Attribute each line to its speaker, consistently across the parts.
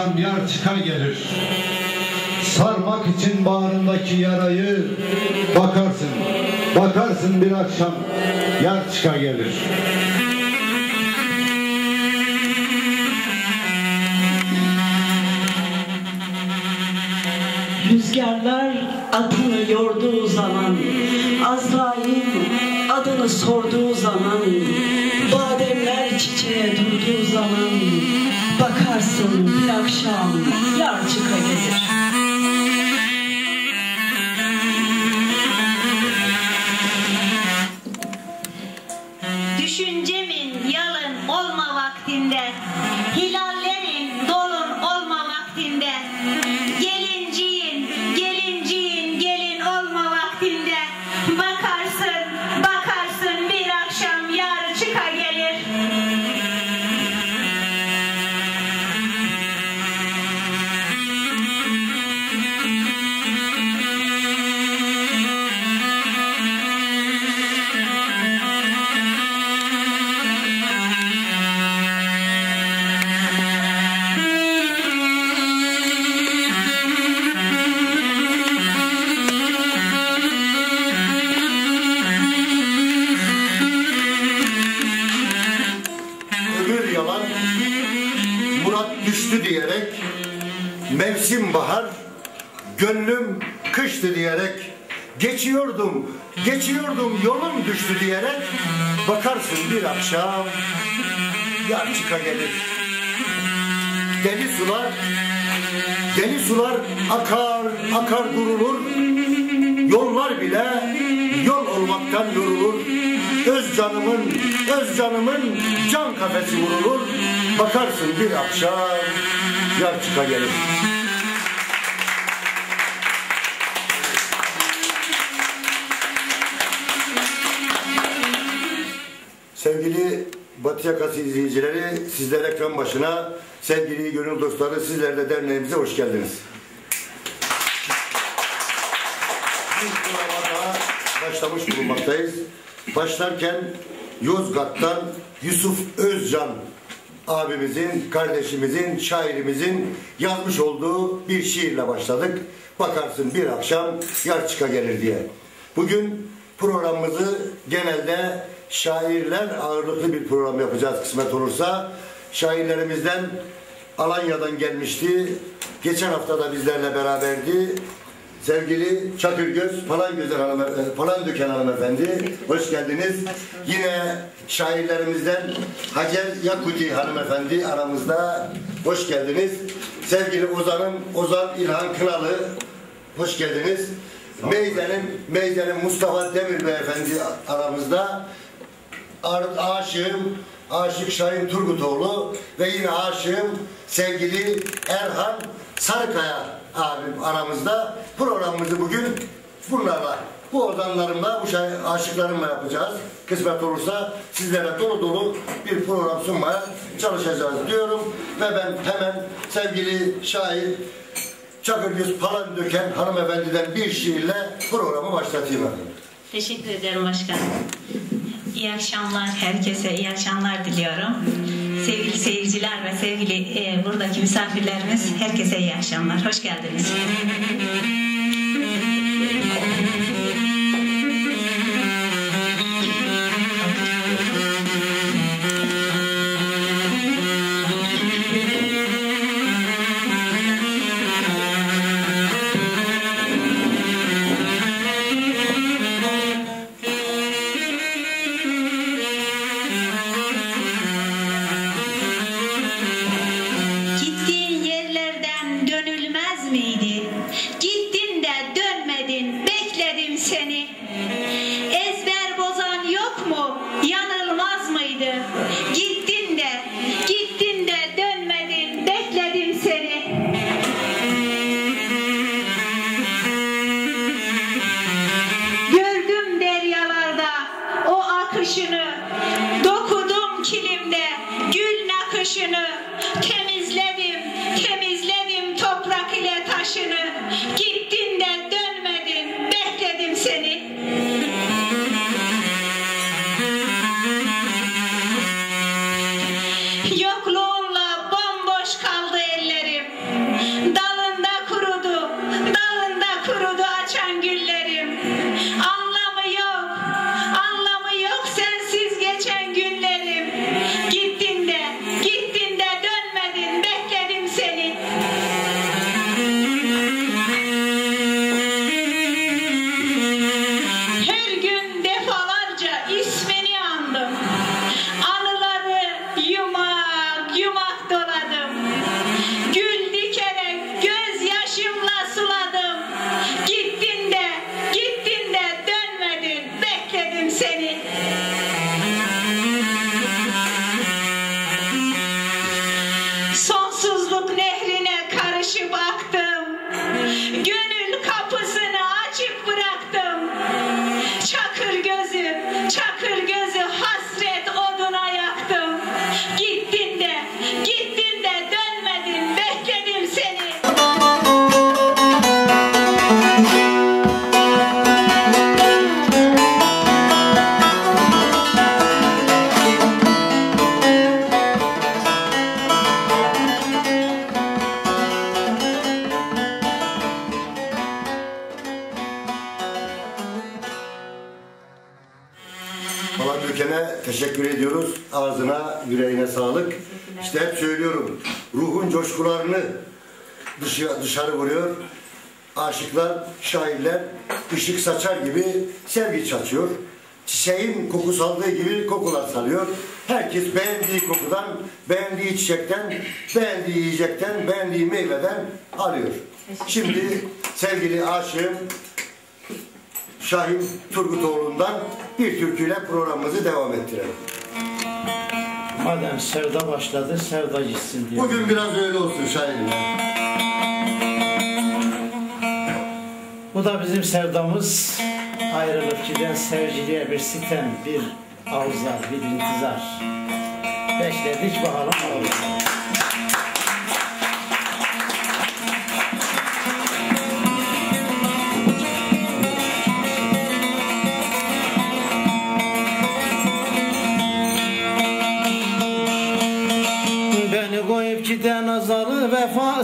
Speaker 1: akşam yar çıka gelir. Sarmak için bağrındaki yarayı bakarsın, bakarsın bir akşam yar çıka gelir.
Speaker 2: Rüzgarlar adını yorduğu zaman, Azrail adını sorduğu zaman, bademler çiçeğe durduğu zaman, bakarsın bir akşam yar çıka.
Speaker 3: Geçiyordum geçiyordum yolum düştü diyerek bakarsın bir akşam yar çıka gelir deli sular deli sular akar akar durulur Yollar bile yol olmaktan yorulur. Öz canımın, öz canımın can kafesi vurulur. Bakarsın bir akşam yar çıka gelir. Batı Yakası izleyicileri, sizler ekran başına, sevgili gönül dostları, sizler de derneğimize hoş geldiniz. programa daha başlamış bulunmaktayız. Başlarken Yozgat'tan Yusuf Özcan abimizin, kardeşimizin, şairimizin yazmış olduğu bir şiirle başladık. Bakarsın bir akşam yar çıka gelir diye. Bugün programımızı genelde şairler ağırlıklı bir program yapacağız kısmet olursa. Şairlerimizden Alanya'dan gelmişti. Geçen hafta da bizlerle beraberdi. Sevgili Çakırgöz Palangözer Hanım, e, Palandöken hanımefendi, hoş geldiniz. Yine şairlerimizden Hacer Yakuti hanımefendi aramızda, hoş geldiniz. Sevgili Ozan'ım, Ozan İlhan Kınalı, hoş geldiniz. Meyzenin, Meyzenin Mustafa Demir beyefendi aramızda. Aşığım, aşık Şahin Turgutoğlu ve yine aşığım sevgili Erhan Sarıkaya abim aramızda. Programımızı bugün bunlarla, bu ozanlarımla, bu aşıklarımla yapacağız. Kısmet olursa sizlere dolu dolu bir program sunmaya çalışacağız diyorum. Ve ben hemen sevgili şair Çakırgöz Palandöken hanımefendiden bir şiirle programı başlatayım.
Speaker 4: Teşekkür ederim başkanım. İyi akşamlar herkese, iyi akşamlar diliyorum. Sevgili seyirciler ve sevgili e, buradaki misafirlerimiz herkese iyi akşamlar. Hoş geldiniz.
Speaker 3: Yüreğine sağlık. İşte hep söylüyorum. Ruhun coşkularını dışarı, dışarı vuruyor. Aşıklar, şairler ışık saçar gibi sevgi saçıyor. Çiçeğin koku saldığı gibi kokular salıyor. Herkes beğendiği kokudan, beğendiği çiçekten, beğendiği yiyecekten, beğendiği meyveden alıyor. Şimdi sevgili aşığım Şahin Turgutoğlu'ndan bir türküyle programımızı devam ettirelim.
Speaker 5: Madem sevda başladı, sevda gitsin diyor.
Speaker 3: Bugün biraz öyle olsun Şahin'im.
Speaker 5: Bu da bizim sevdamız. Ayrılıp giden sevgiliye bir sitem, bir avzar, bir intizar. Bekledik bakalım olur.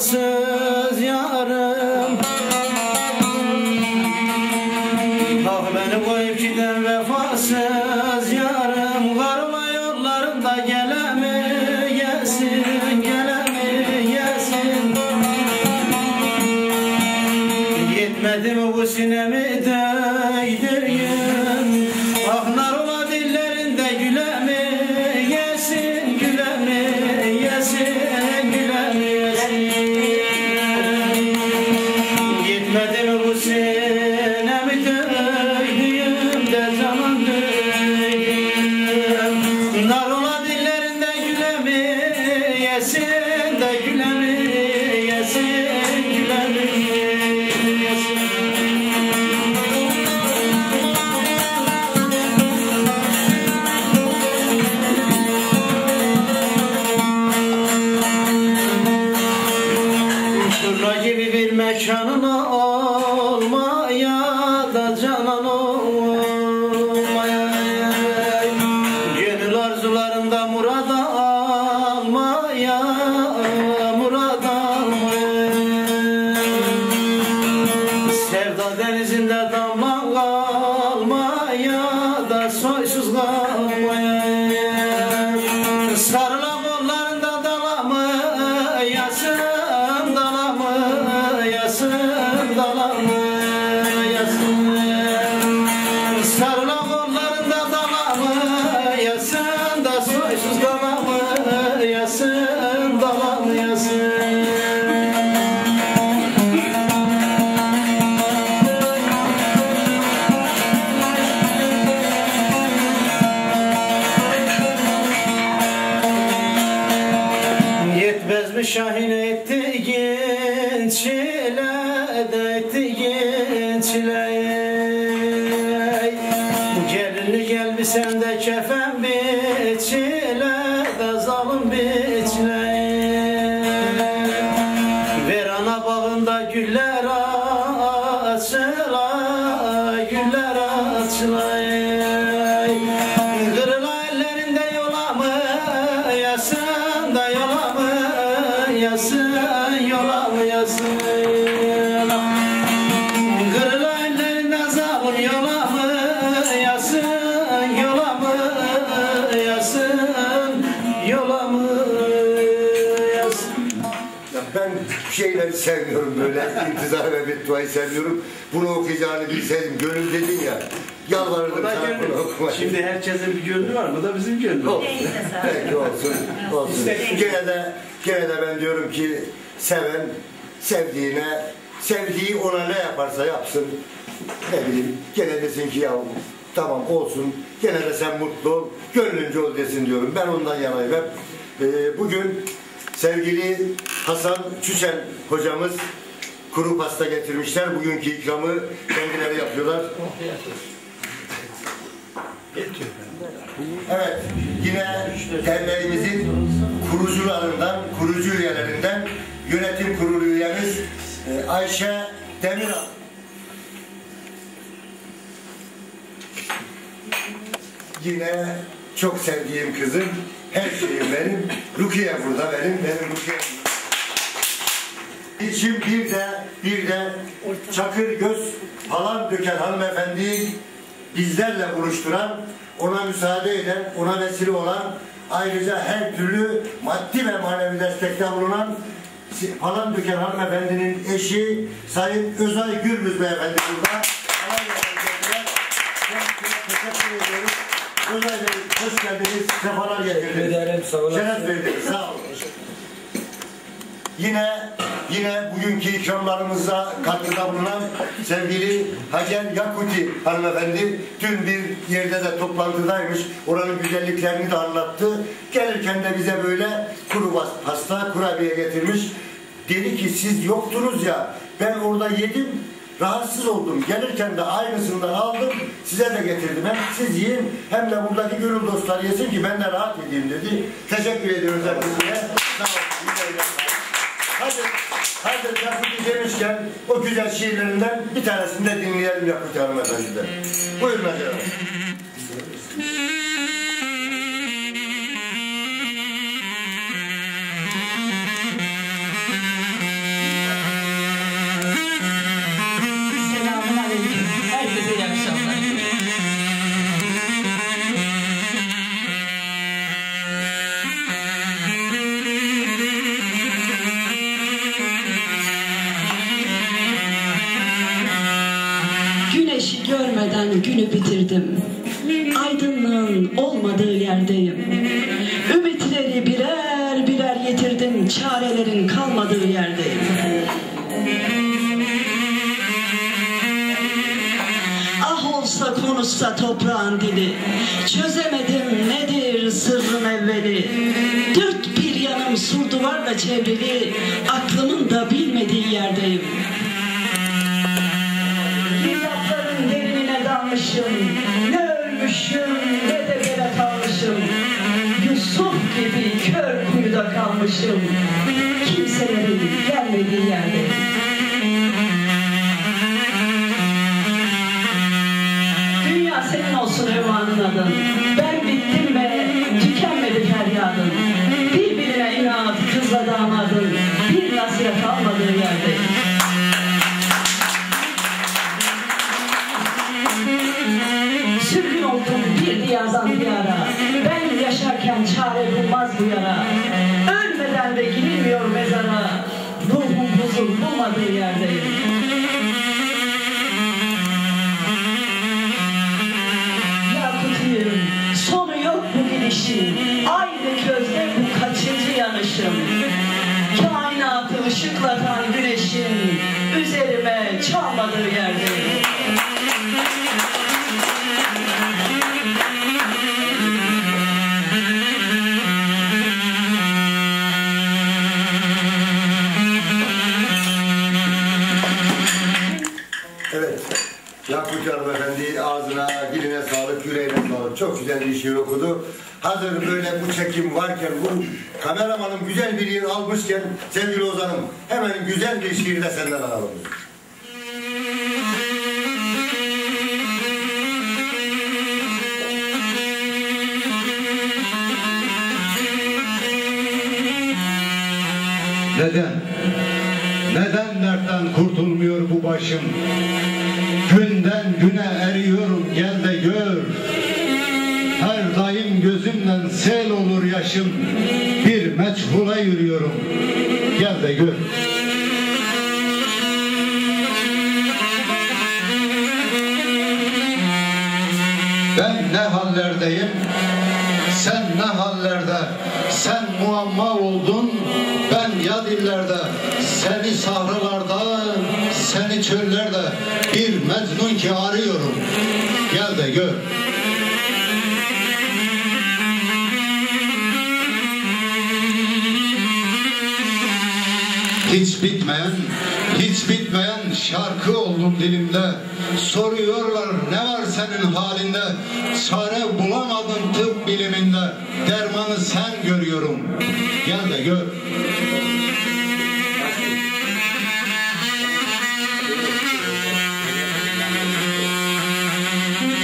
Speaker 5: closer. Yes, it is. Yasın yola mı yasın Kırıla ellerinde zalim yola mı yasın yola mı yasın yola mı yasın
Speaker 3: Ya ben şeyleri sevmiyorum böyle. intizar ve bedduayı sevmiyorum. Bunu okuyacağını bilseydim. Gönül dedin ya. Yalvarırdım
Speaker 5: Bu da gönlü.
Speaker 3: bunu.
Speaker 5: Şimdi herkesin bir gönlü var. Bu da bizim gönlümüz.
Speaker 3: Olsun. Peki olsun. olsun. Gene de, gene de ben diyorum ki seven sevdiğine sevdiği ona ne yaparsa yapsın. Ne bileyim gene desin ki ya tamam olsun. Gene de sen mutlu ol. Gönlünce ol desin diyorum. Ben ondan yanayım hep. Ee, bugün sevgili Hasan Çüçen hocamız kuru pasta getirmişler. Bugünkü ikramı kendileri yapıyorlar. Evet, yine derneğimizin kurucularından, kurucu üyelerinden yönetim kurulu üyemiz e, Ayşe Demiral. Yine çok sevdiğim kızım, her şeyim benim. Rukiye burada benim, benim Rukiye. İçim bir de, bir de Çakır Göz falan döken hanımefendiyi bizlerle buluşturan ona müsaade eden, ona vesile olan ayrıca her türlü maddi ve manevi destekte bulunan falan Döken hanımefendinin eşi Sayın Özay Gürbüz beyefendi burada. Teşekkür ediyoruz. Özay Bey hoş geldiniz. Sefalar getirdiniz. Şeref verdiniz. Sağ olun. Yine yine bugünkü ikramlarımıza katkıda bulunan sevgili Hacer Yakuti hanımefendi dün bir yerde de toplantıdaymış. Oranın güzelliklerini de anlattı. Gelirken de bize böyle kuru pasta, kurabiye getirmiş. Dedi ki siz yoktunuz ya ben orada yedim rahatsız oldum. Gelirken de aynısından aldım. Size de getirdim. Hem siz yiyin hem de buradaki gönül dostları yesin ki ben de rahat edeyim dedi. Teşekkür ediyoruz hepinize. Sağ olun. Hadi, hadi Yakuti demişken o güzel şiirlerinden bir tanesini de dinleyelim Yakuti hanımefendiden. Buyurun Hacer
Speaker 2: bitirdim. Aydınlığın olmadığı yerdeyim. Ümitleri birer birer yitirdim. Çarelerin kalmadığı yerdeyim. Ah olsa konuşsa toprağın dili Çözemedim nedir sırrın evveli Dört bir yanım sur duvarla çevrili Devamını adın.
Speaker 3: Çok güzel bir şiir okudu. Hazır böyle bu çekim varken, bu kameramanın güzel bir yer almışken sevgili Ozan'ım hemen güzel bir şiir de senden alalım.
Speaker 1: Neden? Neden dertten kurtulmuyor bu başım? Yaşım. Bir meçhula yürüyorum. Gel de gör. Ben ne hallerdeyim? Sen ne hallerde? Sen muamma oldun, ben ya dillerde. Seni sahralarda, seni çöllerde. Bir mecnun ki arıyorum. Gel de gör. Hiç bitmeyen, hiç bitmeyen şarkı oldum dilimde. Soruyorlar ne var senin halinde? Çare bulamadım tıp biliminde. Dermanı sen görüyorum. Gel de gör.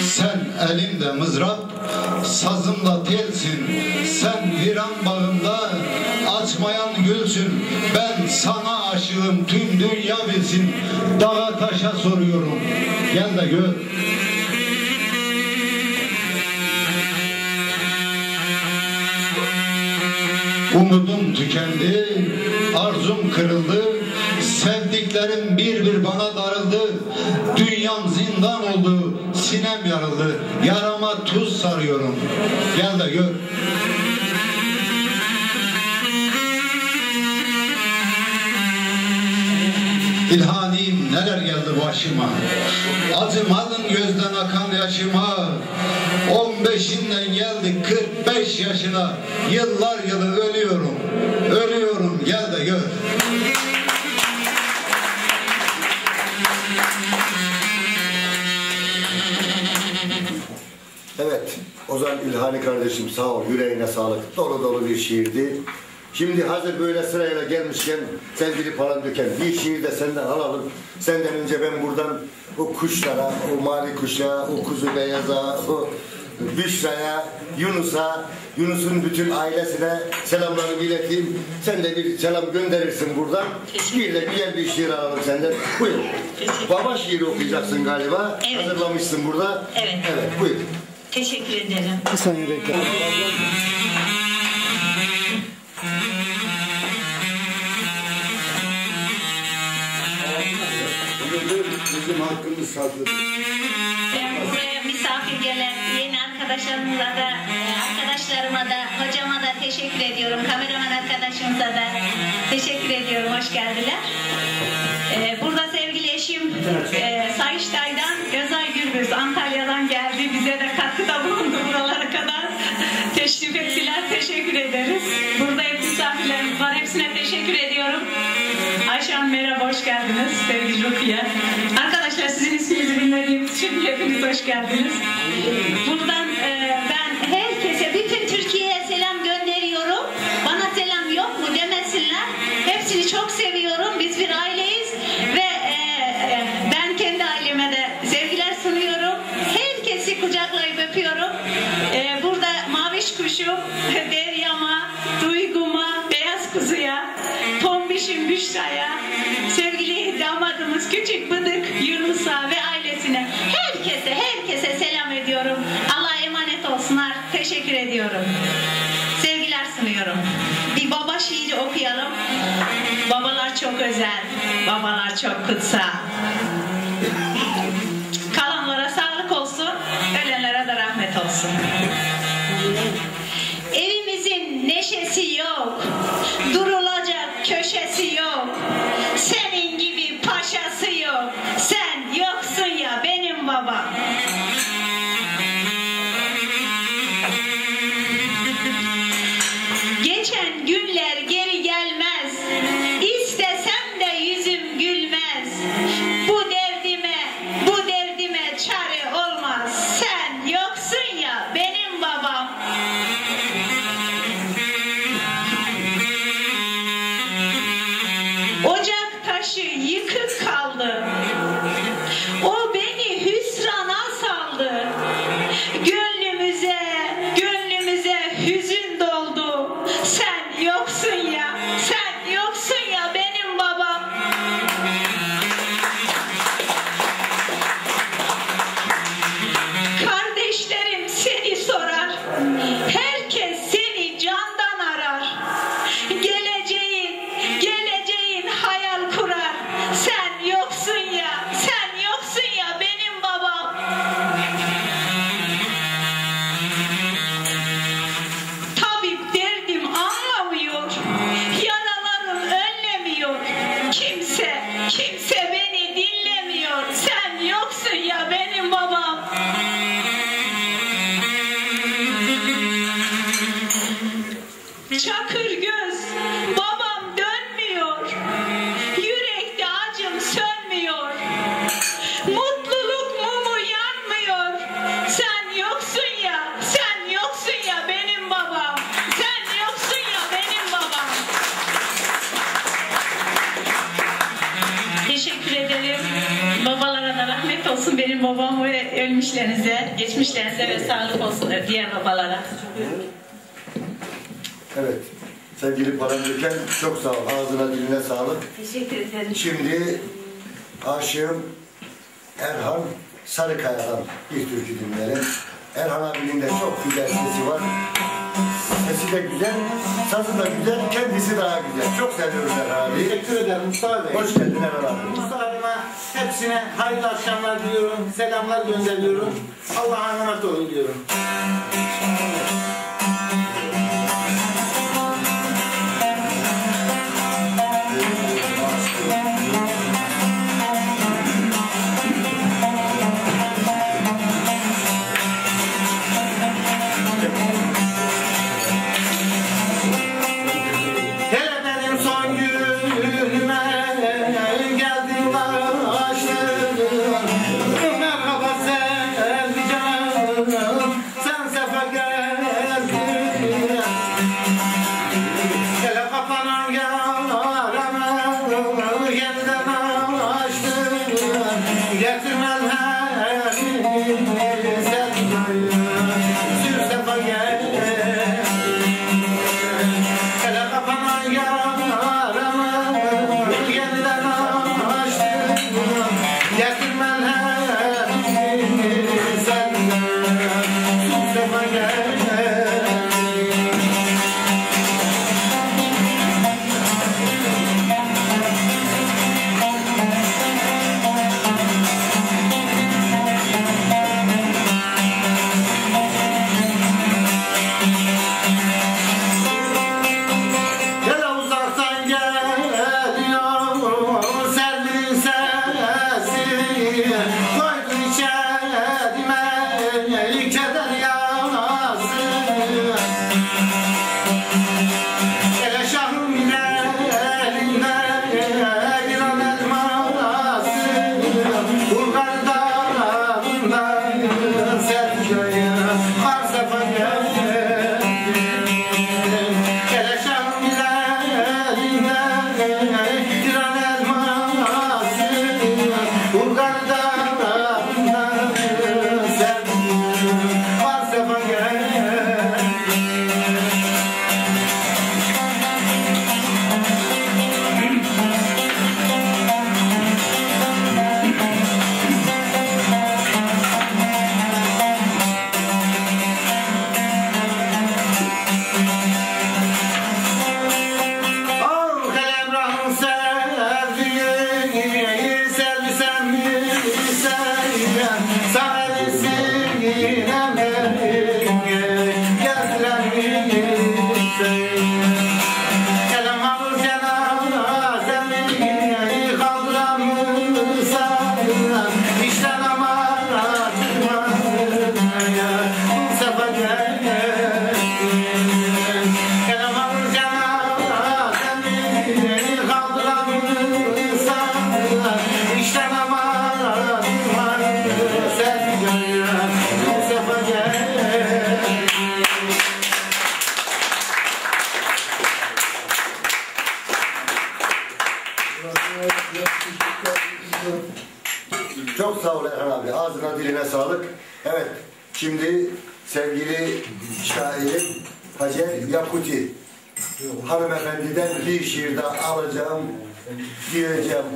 Speaker 1: Sen elimde mızrap, sazımda telsin. Sen viran bağında açmayan gülsün ben sana aşığım tüm dünya bilsin. Dağa taşa soruyorum gel de gör. Umudum tükendi, arzum kırıldı, sevdiklerim bir bir bana darıldı, dünyam zindan oldu, sinem yarıldı, yarama tuz sarıyorum, gel de gör. İlhanim neler geldi başıma Acımadın gözden akan yaşıma. 15'inden geldik 45 yaşına. Yıllar yılı ölüyorum. Ölüyorum gel de gör.
Speaker 3: Evet, Ozan İlhani kardeşim sağ ol, yüreğine sağlık. Dolu dolu bir şiirdi. Şimdi hazır böyle sırayla gelmişken sevgili Palandöken bir şiir de senden alalım. Senden önce ben buradan o kuşlara, o mavi kuşa, o kuzu beyaza, o Büşra'ya, Yunus'a, Yunus'un bütün ailesine selamlarımı ileteyim. Sen de bir selam gönderirsin buradan. Bir de güzel bir şiir alalım senden. Buyur. Baba şiiri okuyacaksın galiba.
Speaker 4: Evet.
Speaker 3: Hazırlamışsın burada.
Speaker 4: Evet.
Speaker 3: Evet, buyur.
Speaker 4: Teşekkür ederim.
Speaker 5: Bir saniye bekle.
Speaker 1: Bizim hakkımız saklı.
Speaker 4: Ben buraya misafir gelen yeni arkadaşlarımıza da, arkadaşlarıma da, hocama da teşekkür ediyorum. Kameraman arkadaşımıza da teşekkür ediyorum. Hoş geldiler. Burada sevgili eşim Sayıştay'dan Özay Gürbüz Antalya'dan geldi. Bize de katkıda bulundu buralara kadar. Teşrif ettiler. Teşekkür ederiz. Burada hep misafirlerimiz var. Hepsine teşekkür ediyorum. Ayşe Hanım merhaba, hoş geldiniz. Sevgili Rukiye. İçin hepiniz hoş geldiniz. Buradan e, ben herkese, bütün Türkiye'ye selam gönderiyorum. Bana selam yok mu demesinler. Hepsini çok seviyorum. Biz bir aileyiz ve e, e, ben kendi aileme de sevgiler sunuyorum. Herkesi kucaklayıp öpüyorum. E, burada Maviş Kuşu, Deryam'a, Duygum'a, Beyaz Kuzu'ya, Tombiş'in Büşra'ya, sevgili damadımız Küçük Bıdık Yunus'a ve emanet olsunlar. Teşekkür ediyorum. Sevgiler sunuyorum. Bir baba şiiri okuyalım. Babalar çok özel. Babalar çok kutsal. Kalanlara sağlık olsun. Ölenlere de rahmet olsun. Çakır göz, babam dönmüyor. Yürekte acım sönmüyor. Mutluluk mumu yanmıyor. Sen yoksun ya, sen yoksun ya benim babam. Sen yoksun ya benim babam. Teşekkür ederim. Babalara da rahmet olsun benim babam ve ölmüşlerinize, geçmişlerinize ve sağlık olsun diğer babalara.
Speaker 3: Evet. Sevgili Palandöken çok sağ ol. Ağzına diline sağlık.
Speaker 4: Teşekkür ederim.
Speaker 3: Şimdi aşığım Erhan Sarıkaya'dan bir türkü dinleyelim. Erhan abinin de çok güzel sesi var. Sesi de güzel, sazı da güzel, kendisi daha güzel. Çok seviyorum Erhan abi.
Speaker 6: Teşekkür ederim Mustafa Bey.
Speaker 3: Hoş geldin Erhan abi.
Speaker 6: Mustafa abime hepsine hayırlı akşamlar diliyorum. Selamlar gönderiyorum. Allah'a emanet olun diyorum.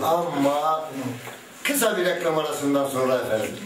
Speaker 3: Ama kısa bir reklam arasından sonra efendim.